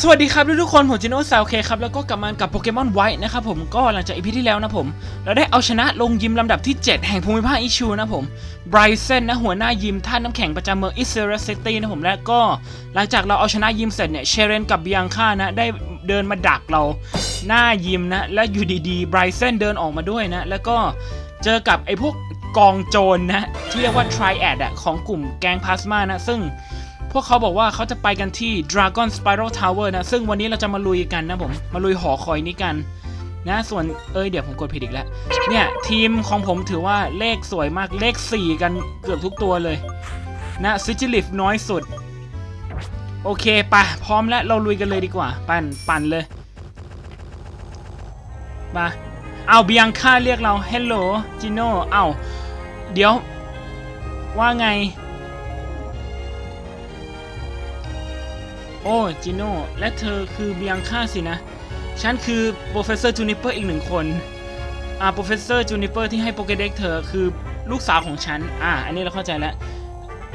สวัสดีครับทุกคนผมจิโน่ซาวเคครับแล้วก็กลับมากับโปเกมอนไวท์นะครับผมก็หลังจากอีพีที่แล้วนะผมเราได้เอาชนะลงยิมลำดับที่ 7 แห่งภูมิภาคอิชูนะผมไบรเซนนะหัวหน้ายิมท่าน้ำแข็งประจำเมืองอิสเรสซิตี้นะผมและก็หลังจากเราเอาชนะยิมเสร็จเนี่ยเชเรนกับบิยังค่านะได้เดินมาดักเราหน้ายิมนะและอยู่ดีๆไบรเซนเดินออกมาด้วยนะแล้วก็เจอกับไอ้พวกกองโจรนะที่เรียกว่า Triad อะของกลุ่มแก๊งพลาสมานะซึ่ง พวกเขาบอกว่าเขาจะไปกันที่ Dragon Spiral Tower นะ ซึ่งวันนี้เราจะมาลุยกันนะผม มาลุยหอคอยนี้กันนะ ส่วนเอ้ยเดี๋ยวผมกดผิดอีกแล้ว เนี่ย ทีมของผมถือว่าเลขสวยมากเลข 4 กันเกือบทุกตัวเลยนะซิจิลิฟน้อยสุด โอเคไปพร้อมแล้วเราลุยกันเลยดีกว่า ปั่นปั่นเลยมาเอาเบียงค่าเรียกเราเฮลโลจิโน่เอาเดี๋ยวว่าไง โอ้จิโน่และเธอคือเบียงค่าสินะ ฉันคือโปรเฟสเซอร์จูนิเปอร์อีกหนึ่งคนอ่าโปรเฟสเซอร์จูนิเปอร์ที่ให้โปเกเด็กเธอคือลูกสาวของฉัน อ่า อันนี้เราเข้าใจแล้ว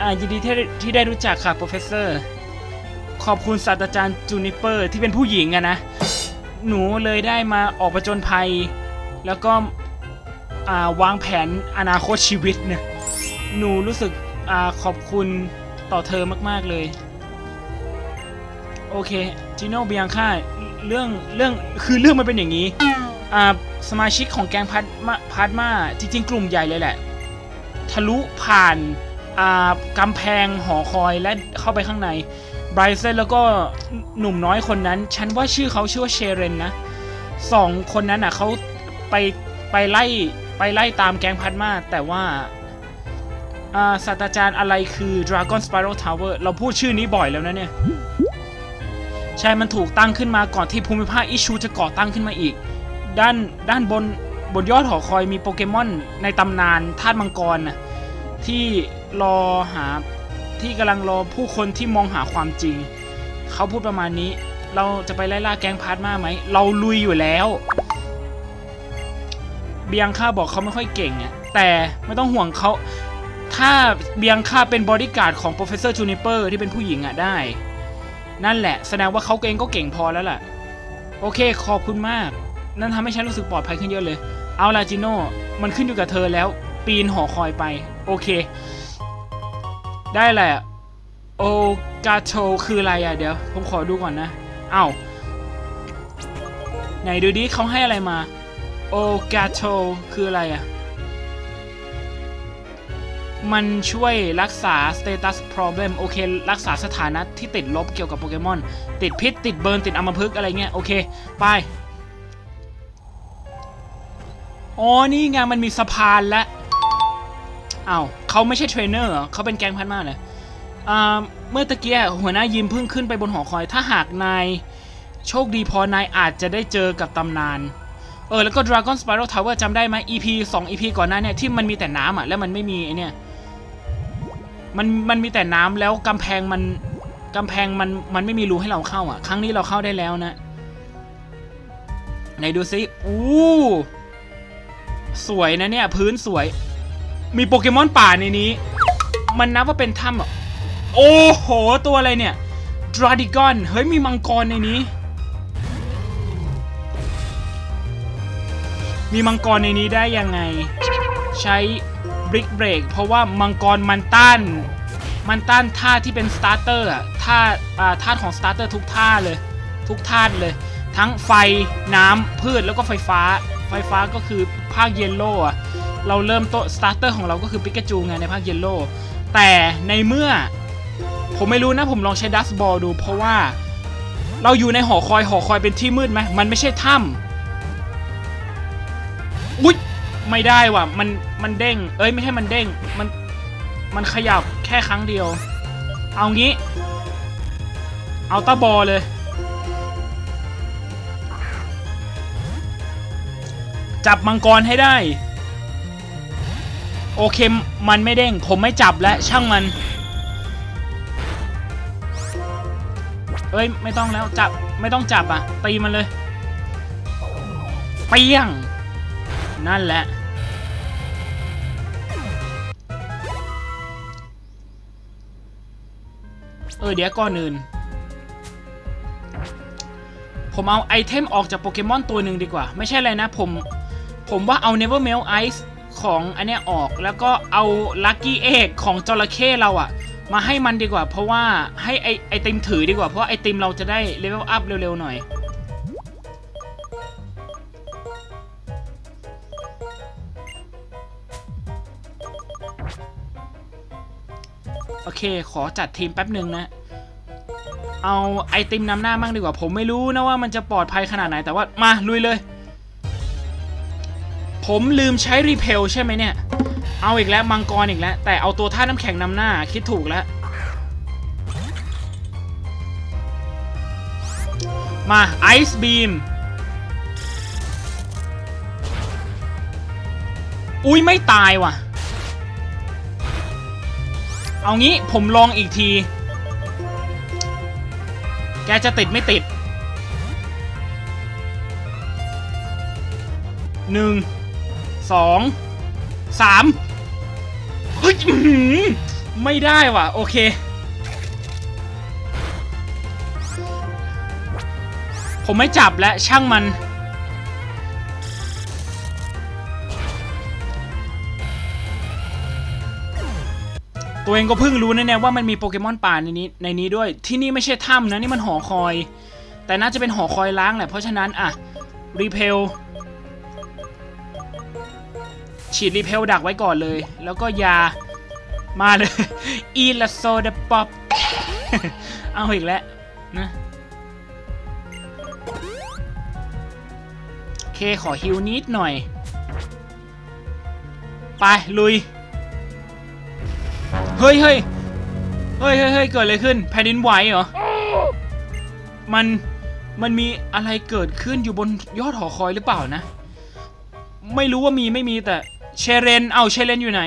อ่า ยินดีที่ที่ได้รู้จักค่ะโปรเฟสเซอร์ ขอบคุณศาสตราจารย์จูนิเปอร์ที่เป็นผู้หญิงอะนะ หนูเลยได้มาออกประจนภัย แล้วก็ อ่า วางแผนอนาคตชีวิตเนี่ย หนูรู้สึก อ่า ขอบคุณต่อเธอมาก ๆ เลย โอเคจิโน่เบียงค่าเรื่องเรื่องคือเรื่องมันเป็นอย่างนี้อ่าสมาชิกของแกงพัดมาพัดมาจริง ๆ กลุ่มใหญ่เลยแหละ ทะลุผ่านอ่ากำแพงหอคอยและเข้าไปข้างในไบรเซนแล้วก็หนุ่มน้อยคนนั้น ฉันว่าชื่อเขาชื่อว่าเชเรนนะสองคนนั้นอะเขาไปไปไล่ไปไล่ตามแกงพัดมาแต่ว่าอ่าศาสตราจารย์อะไรคือ Dragon Spiral Tower เราพูดชื่อนี้บ่อยแล้วนะเนี่ย ใช่มันถูกตั้งขึ้นมาก่อนที่ภูมิภาคอิชูจะก่อตั้งขึ้นมาอีก ด้านด้านบนบนยอดหอคอยมีโปเกมอนในตำนานธาตุมังกรนะที่รอหาที่กำลังรอผู้คนที่มองหาความจริง เขาพูดประมาณนี้ เราจะไปไล่ล่าแก๊งพาร์ทมาไหม เราลุยอยู่แล้ว เบียงค่าบอกเขาไม่ค่อยเก่งอะแต่ไม่ต้องห่วงเขา ถ้าเบียงค่าเป็นบอดี้การ์ดของโปรเฟสเซอร์จูนิเปอร์ที่เป็นผู้หญิงอะได้ นั่นแหละ แสดงว่าเขาเองก็เก่งพอแล้วล่ะโอเค ขอบคุณมาก นั่นทำให้ฉันรู้สึกปลอดภัยขึ้นเยอะเลย เอาล่ะจิโน่มันขึ้นอยู่กับเธอแล้ว ปีนหอคอยไป โอเค ได้แหละ โอกาโชคืออะไรอะเดี๋ยว ผมขอดูก่อนนะ เอ้าไหนดูดิเขาให้อะไรมา โอกาโชคืออะไรอะ มันช่วยรักษา status problem โอเค รักษาสถานะที่ติดลบเกี่ยวกับโปเกมอน ติดพิษ ติดเบิร์น ติดอัมพฤกษ์อะไรเงี้ย โอเค ไป อ๋อ นี่ไงมันมีสะพานและอ้าวเขาไม่ใช่เทรนเนอร์เขาเป็นแก๊งพันมากเลยอ่าเมื่อตะเกียหัวหน้ายิมเพิ่งขึ้นไปบนหอคอย ถ้าหากนายโชคดีพอนายอาจจะได้เจอกับตำนาน เออ แล้วก็ Dragon Spiral Tower จำได้ไหม EP 2 EP ก่อนหน้าเนี่ยที่มันมีแต่น้ำอะ แล้วมันไม่มีไอเนี่ย มันมันมีแต่น้ำแล้วกำแพงมันกำแพงมันมันไม่มีรูให้เราเข้าอะ ครั้งนี้เราเข้าได้แล้วนะไหนดูซิอู้สวยนะเนี่ย พื้นสวย มีโปเกมอนป่าในนี้ มันนับว่าเป็นถ้ำอะโอ้โห ตัวอะไรเนี่ยดราดิกอนเฮ้ยมีมังกรในนี้ มีมังกรในนี้ได้ยังไง ใช้ บริกเบรกเพราะว่ามังกรมันต้าน มันต้านท่าที่เป็นสตาร์เตอร์อะท่าอ่าท่าของสตาร์เตอร์ทุกท่าเลย ทุกท่าเลย ทั้งไฟน้ำพืชแล้วก็ไฟฟ้า ไฟฟ้าก็คือภาคเยลโล่อะเราเริ่มต้นสตาร์เตอร์ของเราก็คือปิกาจูไงในภาคเยลโล่แต่ในเมื่อ ผมไม่รู้นะผมลองใช้ดัสบอลดู เพราะว่าเราอยู่ในหอคอยหอคอยเป็นที่มืดไหมมันไม่ใช่ถ้ำอุ๊ย ไม่ได้ว่ะ มัน มันเด้ง เอ้ยไม่ใช่มันเด้ง มัน มันขยับแค่ครั้งเดียว เอางี้ เอาตาบอเลย จับมังกรให้ได้ โอเค มันไม่เด้ง ผมไม่จับแล้วช่างมัน เอ้ยไม่ต้องแล้วจับ ไม่ต้องจับอะ ตีมันเลย เปี้ยงนั่นแหละ เออเดี๋ยวก่อนอื่น ผมเอาไอเทมออกจากโปเกมอนตัวหนึ่งดีกว่า ไม่ใช่อะไรนะผม ผมว่าเอา Never Melt Ice ของอันเนี้ยออกแล้วก็เอา Lucky Egg ของจระเข้เราอะมาให้มันดีกว่า เพราะว่าให้ไอไอติมถือดีกว่า เพราะาไอติมเราจะได้เลเวลอัพเร็วๆหน่อย โอเค ขอจัดทีมแป๊บหนึ่งนะ เอาไอติมนำหน้ามั่งดีกว่า ผมไม่รู้นะว่ามันจะปลอดภัยขนาดไหน แต่ว่ามาลุยเลย ผมลืมใช้รีเพลใช่ไหมเนี่ย เอาอีกแล้วมังกรอีกแล้ว แต่เอาตัวท่าน้ำแข็งนำหน้าคิดถูกแล้ว มาไอซ์บีมอุ้ยไม่ตายว่ะ เอางี้ผมลองอีกที แกจะติดไม่ติดหนึ่งสองสามเฮ้ยอื้อหือไม่ได้ว่ะ โอเค ผมไม่จับและช่างมัน ตัวเองก็เพิ่งรู้แน่ๆว่ามันมีโปเกมอนป่าในนี้ในนี้ด้วย ที่นี่ไม่ใช่ถ้ำนะนี่มันหอคอย แต่น่าจะเป็นหอคอยล้างแหละเพราะฉะนั้นอะรีเพลฉีดรีเพลดักไว้ก่อนเลย แล้วก็ยามาเลยอีลาโซเดป๊อปเอาอีกแล้วนะโอเคขอฮิวนิดหน่อย ไป ลุย เฮ้ยเฮ้ยเฮ้ยเฮ้ยเกิดอะไรขึ้น แผ่นดินไหวเหรอ มัน มันมีอะไรเกิดขึ้นอยู่บนยอดหอคอยหรือเปล่านะ ไม่รู้ว่ามีไม่มีแต่เชเรน เอาเชเรนอยู่ไหน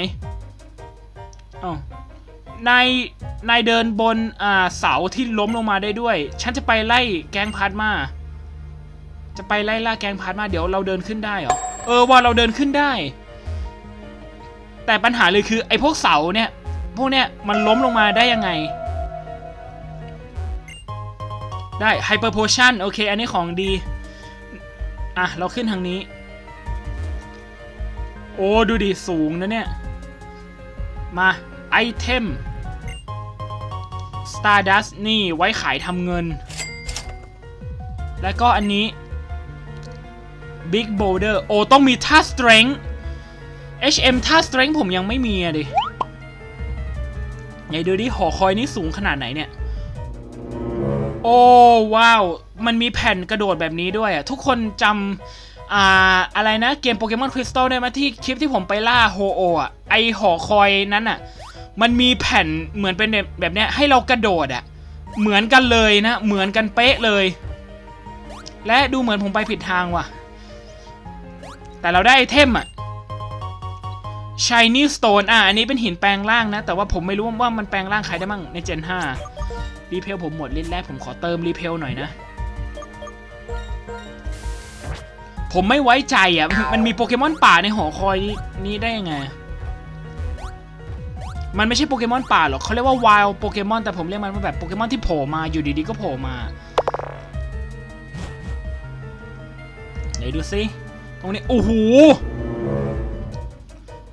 เอานาย นายเดินบนอ่าเสาที่ล้มลงมาได้ด้วย ฉันจะไปไล่แกงพาร์ตมา จะไปไล่ล่าแกงพาร์ตมาเดี๋ยวเราเดินขึ้นได้เหรอ เออว่าเราเดินขึ้นได้ แต่ปัญหาเลยคือไอ้พวกเสาเนี่ย พวกเนี้ยมันล้มลงมาได้ยังไง ได้ไฮเปอร์โพชั่นโอเค อันนี้ของดี อะ เราขึ้นทางนี้ โอ้ ดูดิ สูงนะเนี่ย มาไอเทม Stardust นี่ไว้ขายทำเงิน แล้วก็อันนี้ Big Boulder โอ้ ต้องมีท่า Strength HM ท่า Strength ผมยังไม่มีอะดิ ไหนดูดิหอคอยนี้สูงขนาดไหนเนี่ย โอ้ว้าว มันมีแผ่นกระโดดแบบนี้ด้วยอะทุกคนจำอ่าอะไรนะเกมโปเกมอนคริสตัลได้ไหมที่คลิปที่ผมไปล่าโฮโออะไอหอคอยนั้นอะ มันมีแผ่นเหมือนเป็นแบบเนี้ยให้เรากระโดดอะ เหมือนกันเลยนะ เหมือนกันเป๊ะเลย และดูเหมือนผมไปผิดทางว่ะ แต่เราได้ไอเทมอะ Shiny Stone อะอันนี้เป็นหินแปลงร่างนะ แต่ว่าผมไม่รู้ว่ามันแปลงร่างใครได้มั่งใน Gen 5รีเพลผมหมดลิ้นแรกผมขอเติมรีเพลหน่อยนะ ผมไม่ไว้ใจอะ มันมีโปเกมอนป่าในหอคอยนี้ได้ยังไง มันไม่ใช่โปเกมอนป่าหรอกเขาเรียกว่า wild โปเกมอนแต่ผมเรียกมันว่าแบบโปเกมอนที่โผล่มาอยู่ดีๆก็โผล่มาไหนดูซิตรงนี้โอ้โห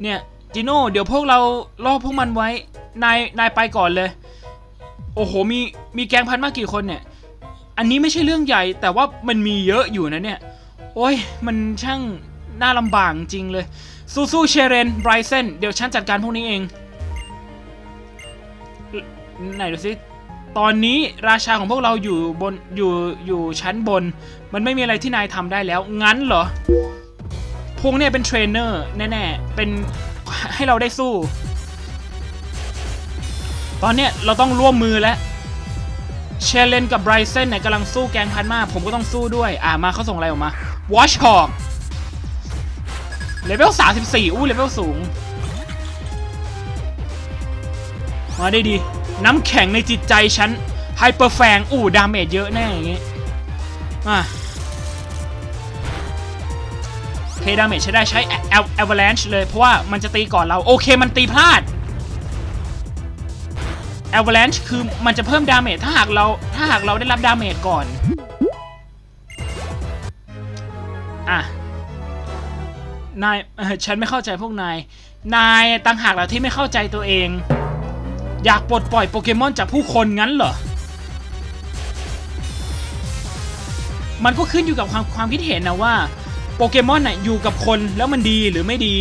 เนี่ยจิโน่เดี๋ยวพวกเราล่อพวกมันไว้ นายนายไปก่อนเลย โอ้โหมีมีแกงพันมากกี่คนเนี่ย อันนี้ไม่ใช่เรื่องใหญ่ แต่ว่ามันมีเยอะอยู่นะเนี่ย โอ้ยมันช่างน่าลำบากจริงเลย สู้ๆเชเรนไบรเซนเดี๋ยวฉันจัดการพวกนี้เอง ไหนดูสิตอนนี้ราชาของพวกเราอยู่บนอยู่อยู่ชั้นบน มันไม่มีอะไรที่นายทำได้แล้ว งั้นเหรอ พวกเนี่ยเป็นเทรนเนอร์แน่ๆ เป็นให้เราได้สู้ ตอนเนี้ยเราต้องร่วมมือแล้วเชลเลนกับไบรเซนเนี่ยกำลังสู้แกงพันมา ผมก็ต้องสู้ด้วย อ่ามาเขาส่งอะไรออกมา Watch Hawk เลเวล34 อู้เลเวลสูง มาได้ดี น้ำแข็งในจิตใจฉันไฮเปอร์แฟงอู้ดาเมจเยอะแน่อย่างงี้มา เคดาเมจใช้ได้ใช้แอลแอลแลนช์เลยเพราะว่ามันจะตีก่อนเรา โอเคมันตีพลาด Avalanche คือมันจะเพิ่มดาเมจถ้าหากเราถ้าหากเราได้รับดาเมจก่อน อะ นายฉันไม่เข้าใจพวกนาย นายต่างหากแหละที่ไม่เข้าใจตัวเอง อยากปลดปล่อยโปเกมอนจากผู้คนงั้นเหรอ มันก็ขึ้นอยู่กับความความคิดเห็นนะว่า ปเกมอนน่ะอยู่กับคนแล้วมันดีหรือไม่ดี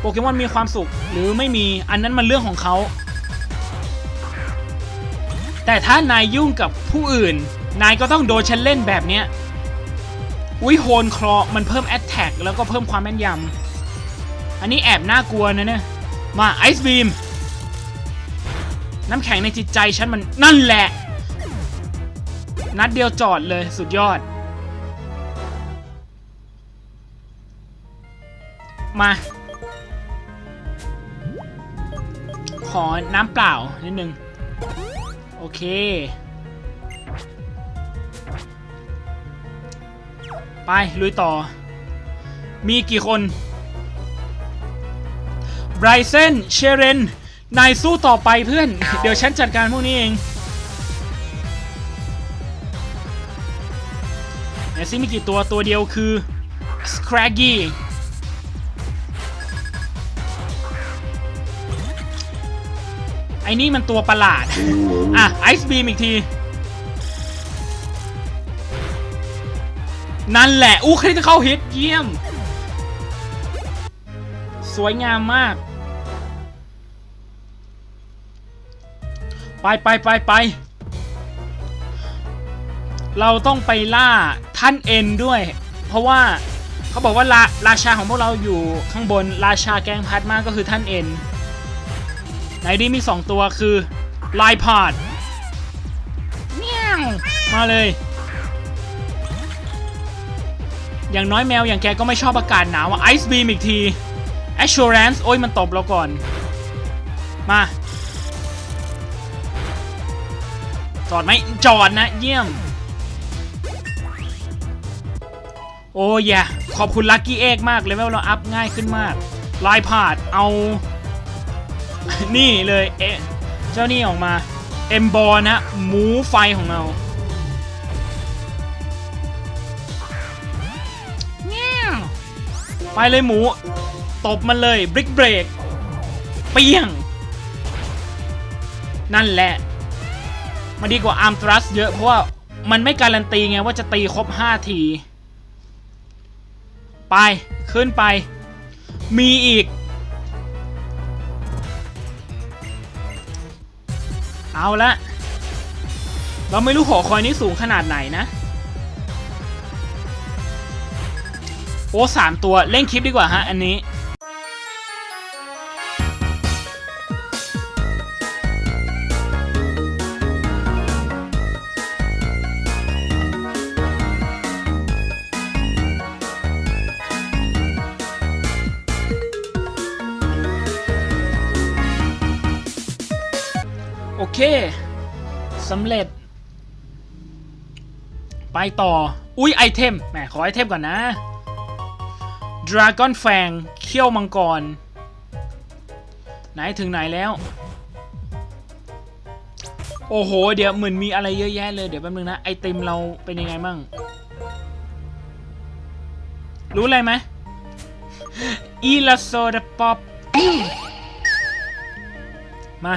โปเกมอนมีความสุขหรือไม่มีอันนั้นมันเรื่องของเขา แต่ถ้านายยุ่งกับผู้อื่น นายก็ต้องโดนฉันเล่นแบบเนี้ยอุ้ยโฮนคลอมันเพิ่มแอตแทกแล้วก็เพิ่มความแม่นยำอันนี้แอบน่ากลัวนะเนี่ยมาไอซ์บีมน้ำแข็งในจิตใจฉันมันนั่นแหละ นัดเดียวจอดเลยสุดยอด มา ขอน้ำเปล่า นิดนึง โอเค ไป ลุยต่อ มีกี่คนไบรเซนเชเรน นายสู้ต่อไปเพื่อน เดี๋ยวฉันจัดการพวกนี้เองไหนซิมีกี่ตัวตัวเดียวคือ Scraggy ไอ้นี่มันตัวประหลาด อะไอซ์บีมอีกที นั่นแหละ อู้คริติเข้าฮิตเยี่ยม สวยงามมาก ไปไปไปไป เราต้องไปล่าท่านเอ็นด้วย เพราะว่าเขาบอกว่าราราชาของพวกเราอยู่ข้างบน ราชาแกงพัดมากก็คือท่านเอ็น ไหนดีมี 2 ตัวคือไลพาดเมียวมาเลย อย่างน้อยแมวอย่างแกก็ไม่ชอบอากาศหนาวไอซ์บีมอีกที Assurance โอ้ยมันตบเราก่อน มาจอดไหมจอดนะ เยี่ยม โอ้ยขอบคุณลั c กี้เอกมากเลเวลเราอัพง่ายขึ้นมากไลพาดเอา นี่เลยเอ๊ะเจ้านี่ออกมาเอมบอนะหมูไฟของเราเงี้ยวไปเลยหมู ตบมันเลยบริกเบรกเปี้ยง นั่นแหละมันดีกว่าอาร์มทรัสเยอะ เพราะว่ามันไม่การันตีไงว่าจะตีครบ 5 ที ไป ขึ้นไป มีอีก เอาละ เราไม่รู้หอคอยนี้สูงขนาดไหนนะ โอ้สามตัวเล่นคลิปดีกว่าฮะอันนี้ สำเร็จ ไปต่อ อุ้ยไอเทมแหมขอไอเทมก่อนนะ Dragon Fang เขี้ยวมังกร ไหนถึงไหนแล้ว โอ้โห เดี๋ยวเหมือนมีอะไรเยอะแยะเลยเดี๋ยวแป๊บนึงนะ ไอติมเราเป็นยังไงมั่ง รู้อะไรไหมอีลาโซดาป๊อปมา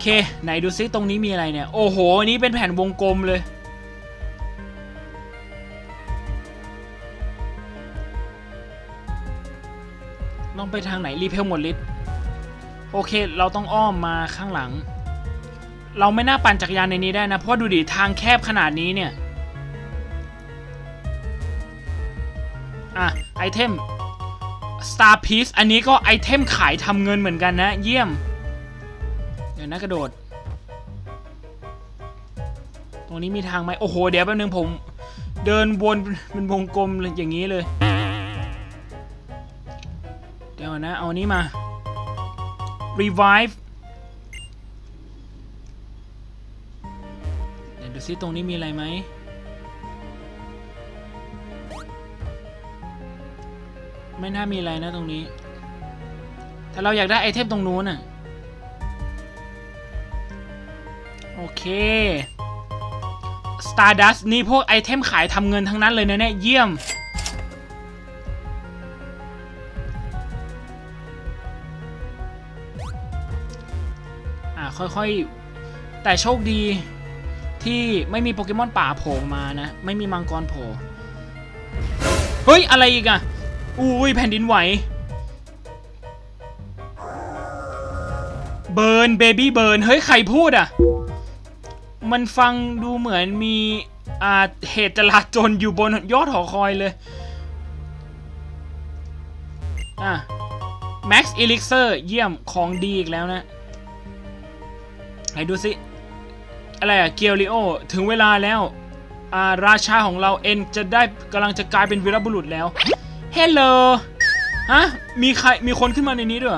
เค ไหนดูซิตรงนี้มีอะไรเนี่ย โอ้โห อันนี้เป็นแผ่นวงกลมเลย ลองไปทางไหน รีเพลหมดลิ์โอเค เราต้องอ้อมมาข้างหลัง เราไม่น่าปั่นจักรยานในนี้ได้นะ เพราะดูดิ ทางแคบขนาดนี้เนี่ย อะ ไอเทม Star Piece อันนี้ก็ไอเทมขายทำเงินเหมือนกันนะ เยี่ยม ดี๋ยวนะกระโดด ตรงนี้มีทางไหมโอ้โห เดี๋ยวแป๊บนึงผม เดินวนเป็นวงกลมอย่างนี้เลย เดี๋ยวนะ เอานี้มา revive เดี๋ยวดูซิตรงนี้มีอะไรไหมไม่น่ามีอะไรนะตรงนี้ แต่เราอยากได้ไอเทมตรงนู้นน่ะ โอเค Stardust นี่พวกไอเทมขายทำเงินทั้งนั้นเลยนะเนี่ย เยี่ยม อ่าค่อยๆ แต่โชคดีที่ไม่มีโปเกมอนป่าโผล่มานะ ไม่มีมังกรโผล่เฮ้ย อะไรอีกอะอุ้ยแผ่นดินไหวเบิร์นเบบี้เบิร์นเฮ้ย ใครพูดอะ มันฟังดูเหมือนมีอ่าเหตุจลาจลอยู่บนยอดหอคอยเลย อะ Max Elixir เยี่ยมของดีอีกแล้วนะไหนดูสิ อะไรอะเกียวริโอ ถึงเวลาแล้วอ่าราชาของเราเอ็นจะได้กำลังจะกลายเป็นวีรบุรุษแล้ว เฮลโลฮะ มีใคร มีคนขึ้นมาในนี้ด้วย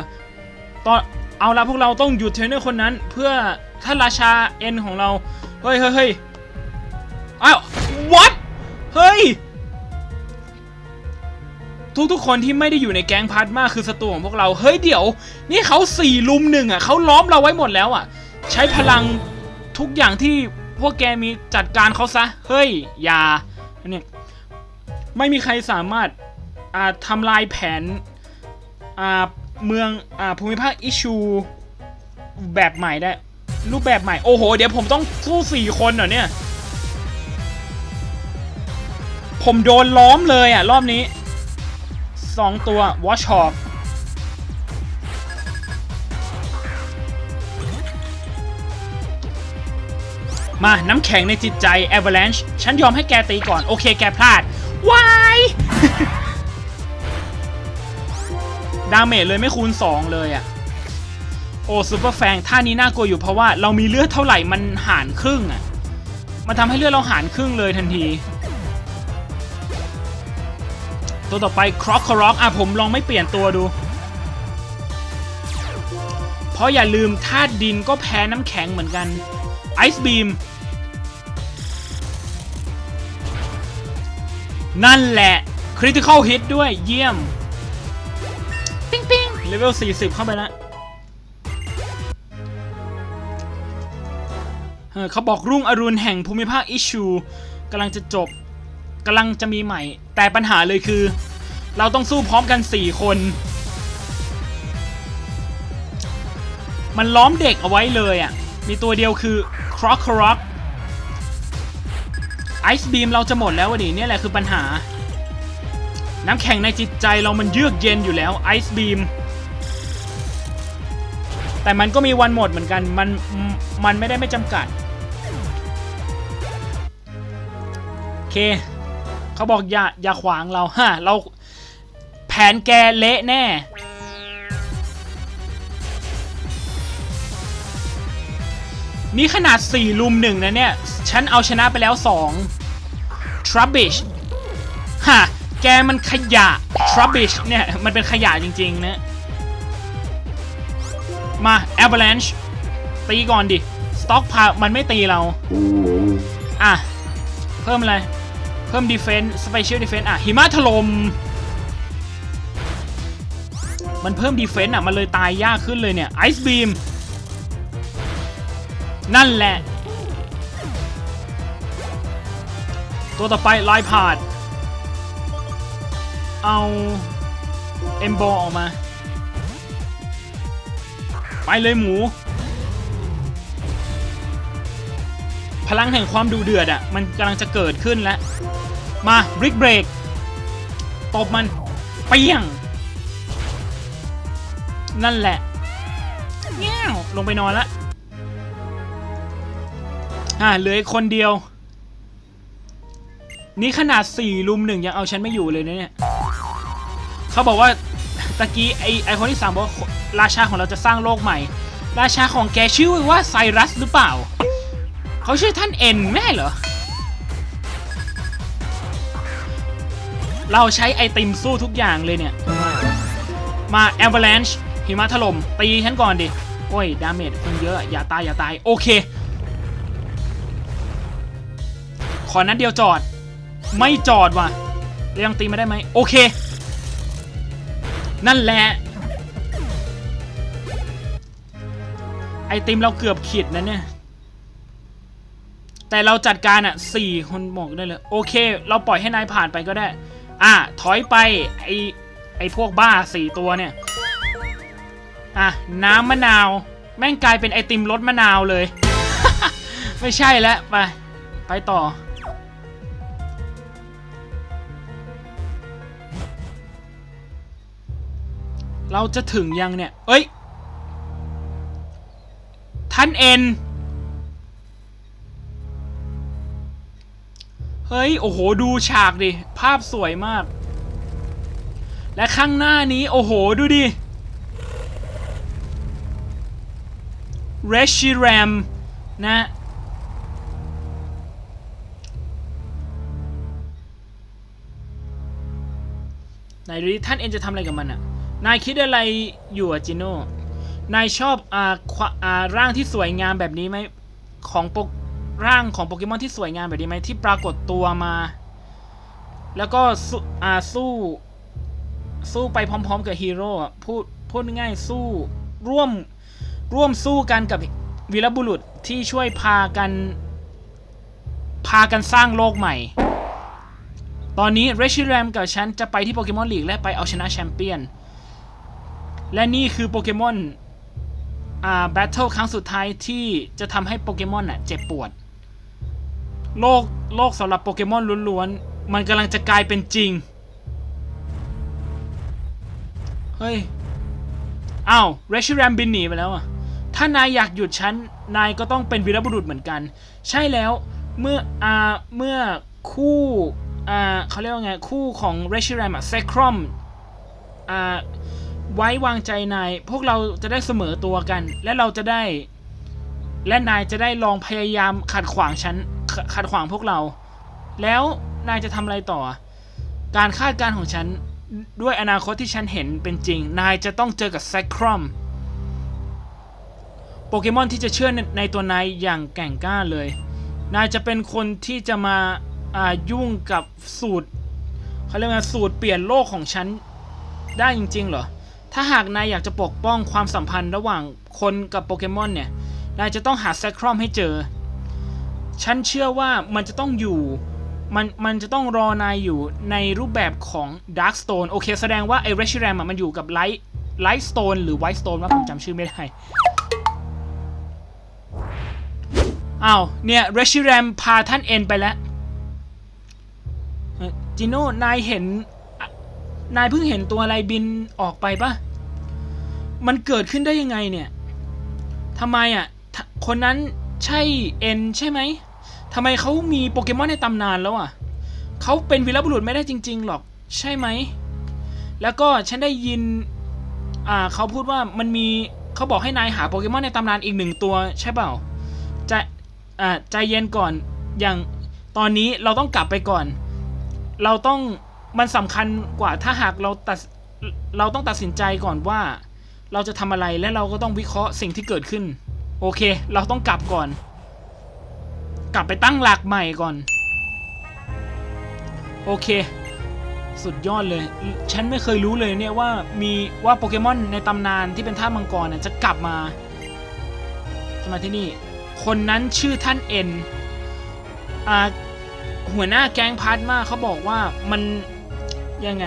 ตอนเอาละพวกเราต้องหยุดเทรนเนอร์คนนั้น เพื่อท่านราชาเอ็นของเรา เฮ้ยเฮ้ยเฮ้ยอ้าว what เฮ้ย ทุกๆคนที่ไม่ได้อยู่ในแก๊งพาร์ทมาคือศัตรูของพวกเรา เฮ้ยเดี๋ยว นี่เขาสี่ลุมหนึ่งอะเขาล้อมเราไว้หมดแล้วอะ ใช้พลังทุกอย่างที่พวกแกมีจัดการเขาซะ เฮ้ย อย่านเนี่ยไม่มีใครสามารถอ่าทำลายแผนอ่าเมืองอ่าภูมิภาคอิชูแบบใหม่ได้ รูปแบบใหม่ โอ้โห เดี๋ยวผมต้องสู้สี่คนเหรอเนี่ย ผมโดนล้อมเลยอะ รอบนี้สองตัว Watch Hawk มาน้ำแข็งในจิตใจ Avalanche ฉันยอมให้แกตีก่อน โอเคแกพลาดวายดาเมจเลยไม่คูณ 2 เลยอะ่ะ โอ้ซูเปอร์แฟงท่านี้น่ากลัวอยู่เพราะว่าเรามีเลือดเท่าไหร่มันหารครึ่งอะ่ะ มันทำให้เลือดเราหารครึ่งเลยทันที ตัวต่อไปครอกครอกอะผมลองไม่เปลี่ยนตัวดู เพราะอย่าลืมธาตุดินก็แพ้น้ำแข็งเหมือนกันไอซ์บีมนั่นแหละคริติคอลฮิตด้วยเยี่ยม ปิ้งปิ้งเลเวล40 เข้าไปแล้ว เขาบอกรุ่งอรุณแห่งภูมิภาคอิชูกำลังจะจบกำลังจะมีใหม่ แต่ปัญหาเลยคือ เราต้องสู้พร้อมกัน 4 คน มันล้อมเด็กเอาไว้เลยอะ มีตัวเดียวคือครอกครอกไอซ์บีมเราจะหมดแล้ววะดิเนี่ยแหละคือปัญหา น้ำแข็งในจิตใจเรามันเยือกเย็นอยู่แล้วไอซ์บีม แต่มันก็มีวันหมดเหมือนกัน มัน มันไม่ได้ไม่จำกัด โอเค เขาบอกอย่า อย่าขวางเรา ฮะ เราแผนแกเละแน่ นี่ขนาด 4 ลุมหนึ่งนะเนี่ย ฉันเอาชนะไปแล้ว 2 Trubbish ฮะ แกมันขยะ Trubbish เนี่ย มันเป็นขยะจริง ๆ นะ มา Avalanche ตีก่อนดิ Stock พา มันไม่ตีเรา อะ เพิ่มอะไร เพิ่ม Defense Special Defense อะ หิมะถลม่มมันเพิ่ม Defense อะ มันเลยตายยากขึ้นเลยเนี่ย Ice Beam นั่นแหละ ตัวต่อไปไลพาด เอา เอมโบออกมา ไปเลยหมู พลังแห่งความดูเดือดอะ่ะ มันกำลังจะเกิดขึ้นแล้ว มาบริกเบรกตบมันเปี้ยง นั่นแหละเงี้ยวลงไปนอนละอ่าเหลืออีกคนเดียว นี่ขนาด4ลุมหนึ่งยังเอาฉันไม่อยู่เลยนะเนี่ย เขาบอกว่า ตะกี้ไอไอคนที่สามบอกราชาของเราจะสร้างโลกใหม่ ราชาของแกชื่อว่าไซรัสหรือเปล่า เขาชื่อท่านเอ็นแม่เหรอ เราใช้ไอติมสู้ทุกอย่างเลยเนี่ย มาแอ v a เ a n c h e หิมะถล่มตีฉันก่อนดิ โอ้ย ดาเมจมันเยอะ อย่าตาย อย่าตาย โอเค ขอนัดเดียวจอด ไม่จอดว่ะยังตีมาได้ไหม โอเค นั่นแหละ ไอติมเราเกือบขีดนะเนี่ย แต่เราจัดการอะสี่คนบอกได้เลย โอเค เราปล่อยให้นายผ่านไปก็ได้ อะ ถอยไป ไอไอพวกบ้าสี่ตัวเนี่ย อะ น้ำมะนาว แม่งกลายเป็นไอติมรสมะนาวเลย ไม่ใช่แล้วไป ไปต่อ เราจะถึงยังเนี่ย เอ้ย ท่านเอ็น เฮ้ย โอ้โห ดูฉากดิ ภาพสวยมาก และข้างหน้านี้ โอ้โห ดูดิเรชิแรมนะไหนดูดิท่านเอ็นจะทำอะไรกับมันอะ นายคิดอะไรอยู่อะจิโน่นายชอบอ่าควอ่าร่างที่สวยงามแบบนี้ไหมของโปกร่างของโปเกมอนที่สวยงามแบบนี้ไหมที่ปรากฏตัวมา แล้วก็สู้อ่าสู้ สู้ไปพร้อม ๆ กับฮีโร่พูดพูดง่ายสู้ร่วมร่วมสู้กันกับวีรบุรุษที่ช่วยพากัน พากันสร้างโลกใหม่ ตอนนี้เรชิแรมกับฉันจะไปที่โปเกมอนลีกและไปเอาชนะแชมเปี้ยน และนี่คือโปเกมอนอ่าแบทเทิลครั้งสุดท้ายที่จะทำให้โปเกมอนอะเจ็บปวด โลกโลกสำหรับโปเกมอนล้วนๆ มันกำลังจะกลายเป็นจริง เฮ้ย อ้าวเรชิแรมบินหนีไปแล้วอะ ถ้านายอยากหยุดฉัน นายก็ต้องเป็นวีรบุรุษเหมือนกัน ใช่แล้วเมื่ออ่าเมื่อคู่อ่าเขาเรียกว่าไง คู่ของเรชิแรมอะเซครอมอ่า ไว้วางใจนาย พวกเราจะได้เสมอตัวกัน และเราจะได้ และนายจะได้ลองพยายามขัดขวางฉันขขัดขวางพวกเรา แล้วนายจะทำอะไรต่อ การคาดการณ์ของฉันด้วยอนาคตที่ฉันเห็นเป็นจริง นายจะต้องเจอกับแซคครอมโปเกมอนที่จะเชื่อในในตัวนายอย่างแก่งกล้าเลย นายจะเป็นคนที่จะมาอายุ่งกับสูตรเขาเรียกว่าสูตรเปลี่ยนโลกของฉันได้จริงๆเหรอ ถ้าหากนายอยากจะปกป้องความสัมพันธ์ระหว่างคนกับโปเกมอนเนี่ย นายจะต้องหาแซคครอมให้เจอ ฉันเชื่อว่ามันจะต้องอยู่ มันมันจะต้องรอนายอยู่ในรูปแบบของ Dark Stone โอเค แสดงว่าไอ้ r e s h i r a m อะมันอยู่กับ Light Light Stone หรือ White Stone ว่าผมจำชื่อไม่ได้อ้าวเนี่ย r e s h i r a m พาท่านเอ็นไปแล้วจิโน่นายเห็น นายเพิ่งเห็นตัวอะไรบินออกไปปะมันเกิดขึ้นได้ยังไงเนี่ยทำไมอะ คนนั้นใช่เอ็นใช่ไหมทำไมเขามีโปเกมอนในตำนานแล้วอะเขาเป็นวีรบุรุษไม่ได้จริง ๆ หรอกใช่ไหม แล้วก็ฉันได้ยิน อ่าเขาพูดว่ามันมีเขาบอกให้นายหาโปเกมอนในตำนานอีกหนึ่งตัวใช่เปล่าใจอ่าใจเย็นก่อนอย่างตอนนี้เราต้องกลับไปก่อน เราต้อง มันสำคัญกว่าถ้าหากเราตัดเราต้องตัดสินใจก่อนว่า เราจะทำอะไรและเราก็ต้องวิเคราะห์สิ่งที่เกิดขึ้น โอเค เราต้องกลับก่อน กลับไปตั้งหลักใหม่ก่อน โอเค สุดยอดเลย ฉันไม่เคยรู้เลยเนี่ยว่ามีว่าโปเกมอนในตำนานที่เป็นท่ามังกรเนี่ยจะกลับมา จะมาที่นี่ คนนั้นชื่อท่านเอ็นอ่าหัวหน้าแก๊งพาร์ทมาเขาบอกว่ามัน ยังไง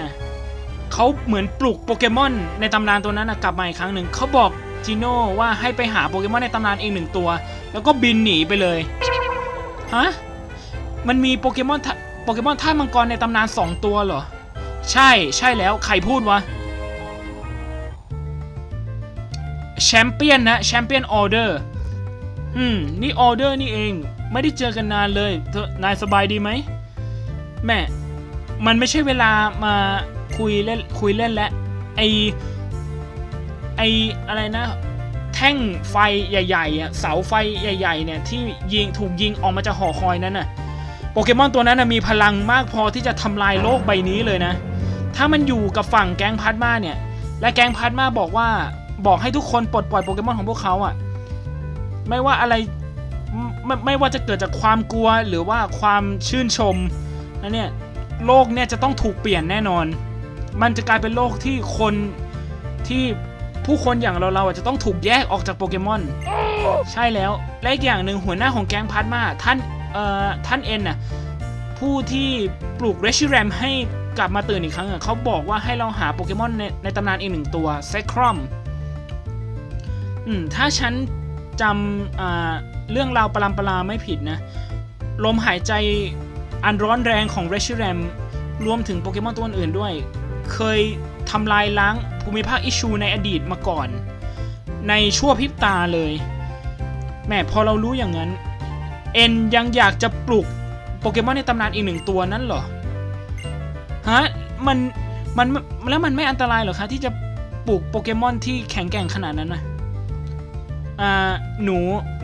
เขาเหมือนปลุกโปเกมอนในตำนานตัวนั้นนะกลับมาอีกครั้งหนึ่งเขาบอกจิโน่ว่าให้ไปหาโปเกมอนในตำนานเอีกหนึ่งตัว แล้วก็บินหนีไปเลยฮะมันมีโปเกมอนท่าโปเกมอนท่ามังกรในตำนานสองตัวเหรอ ใช่ใช่แล้วใครพูดวะแชมเปี้ยนนะแชมเปี้ยนออเดอร์อืมนี่ออเดอร์นี่เอง ไม่ได้เจอกันนานเลยเธอนายสบายดีไหมแม่ มันไม่ใช่เวลามาคุยเล่นคุยเล่นแล้วไอไออะไรนะ แท่งไฟใหญ่ๆอะเสาไฟใหญ่ๆเนี่ยที่ยิงถูกยิงออกมาจากหอคอยนั้นน่ะโปเกมอนตัวนั้นนะมีพลังมากพอที่จะทำลายโลกใบนี้เลยนะ ถ้ามันอยู่กับฝั่งแก๊งพาร์มาเนี่ย และแก๊งพาร์มาบอกว่าบอกให้ทุกคนปลดปล่อยโปเกมอนของพวกเขาอะไม่ว่าอะไรไมไม่ไม่ว่าจะเกิดจากความกลัวหรือว่าความชื่นชมนะเนี่ย โลกเนี่ยจะต้องถูกเปลี่ยนแน่นอน มันจะกลายเป็นโลกที่คนที่ผู้คนอย่างเราเราจะต้องถูกแยกออกจากโปเกมอน ใช่แล้ว และอีกอย่างหนึ่งหัวหน้าของแก๊งพาร์ทมาท่านเอ่อท่านเอ็นน่ะผู้ที่ปลูกเรชิแรมให้กลับมาตื่นอีกครั้งเขาบอกว่าให้เราหาโปเกมอนในในตำนานอีกหนึ่งตัวเซครอมอืมถ้าฉันจำอ่าเรื่องราวปรำปราไม่ผิดนะ ลมหายใจ อันร้อนแรงของเรชิแรมรวมถึงโปเกมอนตัวอื่นด้วย เคยทำลายล้างภูมิภาคอิชูในอดีตมาก่อน ในชั่วพริบตาเลยแหม่พอเรารู้อย่างนั้น เอ็นยังอยากจะปลุกโปเกมอนในตำนานอีกหนึ่งตัวนั้นเหรอ ฮะ มันมันแล้วมันไม่อันตรายเหรอคะที่จะปลูกโปเกมอนที่แข็งแกร่งขนาดนั้นนะอ่าหนู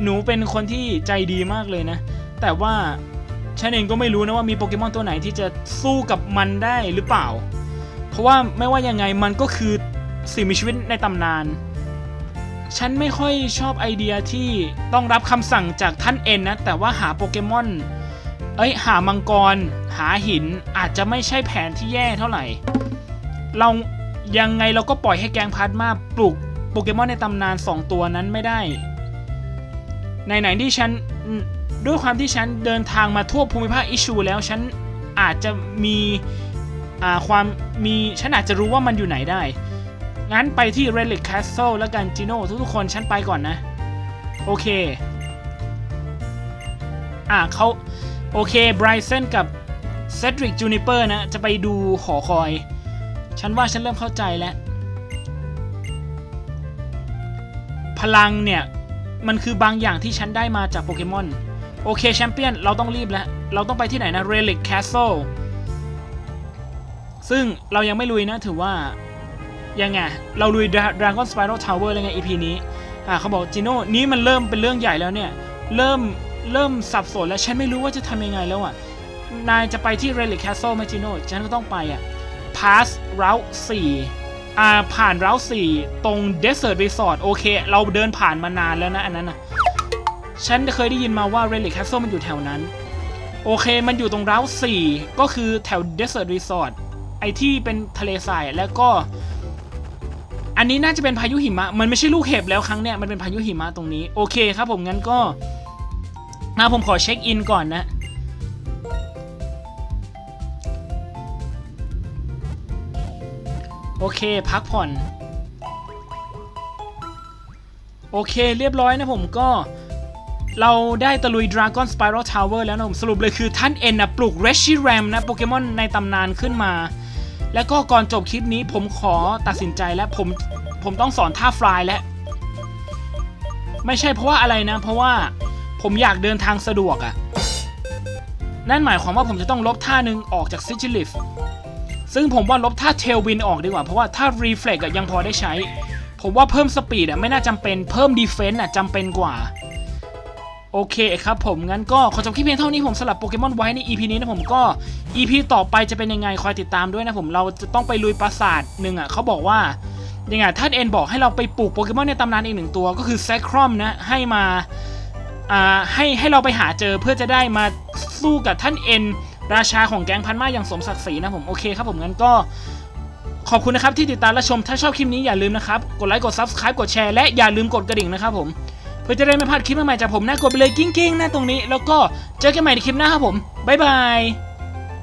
หนูเป็นคนที่ใจดีมากเลยนะ แต่ว่า ฉันเองก็ไม่รู้นะว่ามีโปเกมอนตัวไหนที่จะสู้กับมันได้หรือเปล่า เพราะว่าไม่ว่ายังไงมันก็คือสิ่งมีชีวิตในตำนาน ฉันไม่ค่อยชอบไอเดียที่ต้องรับคำสั่งจากท่านเอ็นนะ แต่ว่าหาโปเกมอน เอ้ยหามังกร หาหินอาจจะไม่ใช่แผนที่แย่เท่าไหร่ เรายังไงเราก็ปล่อยให้แกงพัดมาปลุกโปเกมอนในตำนาน 2 ตัวนั้นไม่ได้ ในไหนๆที่ฉัน ด้วยความที่ฉันเดินทางมาทั่วภูมิภาคอิชูแล้วฉันอาจจะมีความมีฉันอาจจะรู้ว่ามันอยู่ไหนได้ งั้นไปที่ Relic Castle แล้วกันจิโน่ทุกๆคนฉันไปก่อนนะ โอเค อ่าเขาโอเคไบรเซนกับเซดริกจูนิเปอร์นะ จะไปดูหอคอย ฉันว่าฉันเริ่มเข้าใจแล้ว พลังเนี่ย มันคือบางอย่างที่ฉันได้มาจากโปเกมอน โอเคแชมเปี้ยน เราต้องรีบแล้ว เราต้องไปที่ไหนนะ Relic Castle ซึ่งเรายังไม่ลุยนะถือว่า ยังไง เราลุย Dra- Dragon Spiral Tower แล้วไง EP นี้ อ่าเขาบอกจิโน่นี้มันเริ่มเป็นเรื่องใหญ่แล้วเนี่ย เริ่ม เริ่มสับสนแล้ว ฉันไม่รู้ว่าจะทำยังไงแล้วอะ นายจะไปที่ Relic Castle ไหมจิโน่ฉันก็ต้องไปอะ Pass Route 4อ่าผ่าน Route 4ตรง Desert Resort โอเค เราเดินผ่านมานานแล้วนะอันนั้นนะ ฉันเคยได้ยินมาว่า Relic Castle มันอยู่แถวนั้น โอเคมันอยู่ตรง Route 4ก็คือแถว Desert Resort ไอที่เป็นทะเลทรายแล้วก็ อันนี้น่าจะเป็นพายุหิมะ มันไม่ใช่ลูกเห็บแล้วครั้งเนี้ยมันเป็นพายุหิมะตรงนี้ โอเคครับผมงั้นก็นะผมขอเช็คอินก่อนนะโอเค พักผ่อน โอเค เรียบร้อยนะผมก็ เราได้ตะลุย Dragon Spiral Tower แล้วนะผมสรุปเลยคือท่านเอ็นนะปลุก Reshiram นะโปเกมอนในตำนานขึ้นมา แล้วก็ก่อนจบคลิปนี้ผมขอตัดสินใจแล้วผมผมต้องสอนท่าฟลายแล้วไม่ใช่เพราะว่าอะไรนะ เพราะว่าผมอยากเดินทางสะดวกอะ่ะ นั่นหมายความว่าผมจะต้องลบท่าหนึ่งออกจากซิจิลิฟซึ่งผมว่าลบท่าเทลวินออกดีกว่า เพราะว่าถ้ารีเฟล็กยังพอได้ใช้ ผมว่าเพิ่มสปีดอะไม่น่าจำเป็นเพิ่มดีเฟนต์อะจำเป็นกว่า โอเคครับผมงั้นก็ขอจบคลิปเพียงเท่านี้ผมสลับโปเกมอนไว้ใน EP นี้นะผมก็ EP ต่อไปจะเป็นยังไงคอยติดตามด้วยนะผมเราจะต้องไปลุยปราสาทหนึ่งอะเขาบอกว่ายังไงท่านเอ็นบอกให้เราไปปลูกโปเกมอนในตำนานอีกหนึ่งตัวก็คือแซครอมนะให้มาอ่าให้ให้เราไปหาเจอเพื่อจะได้มาสู้กับท่านเอ็นราชาของแก๊งพันมาอย่างสมศักดิ์ศรีนะผมโอเคครับผมงั้นก็ขอบคุณนะครับที่ติดตามและชมถ้าชอบคลิปนี้อย่าลืมนะครับกดไลค์กด Subscribe กดแชร์และอย่าลืมกดกระดิ่งนะครับผม พื่อจะได้ไม่พลาดคลิปใหม่ๆจากผมนะกดไปเลยกิ้งๆนะตรงนี้ แล้วก็เจอกันใหม่ในคลิปหน้าครับผมบ๊ายบาย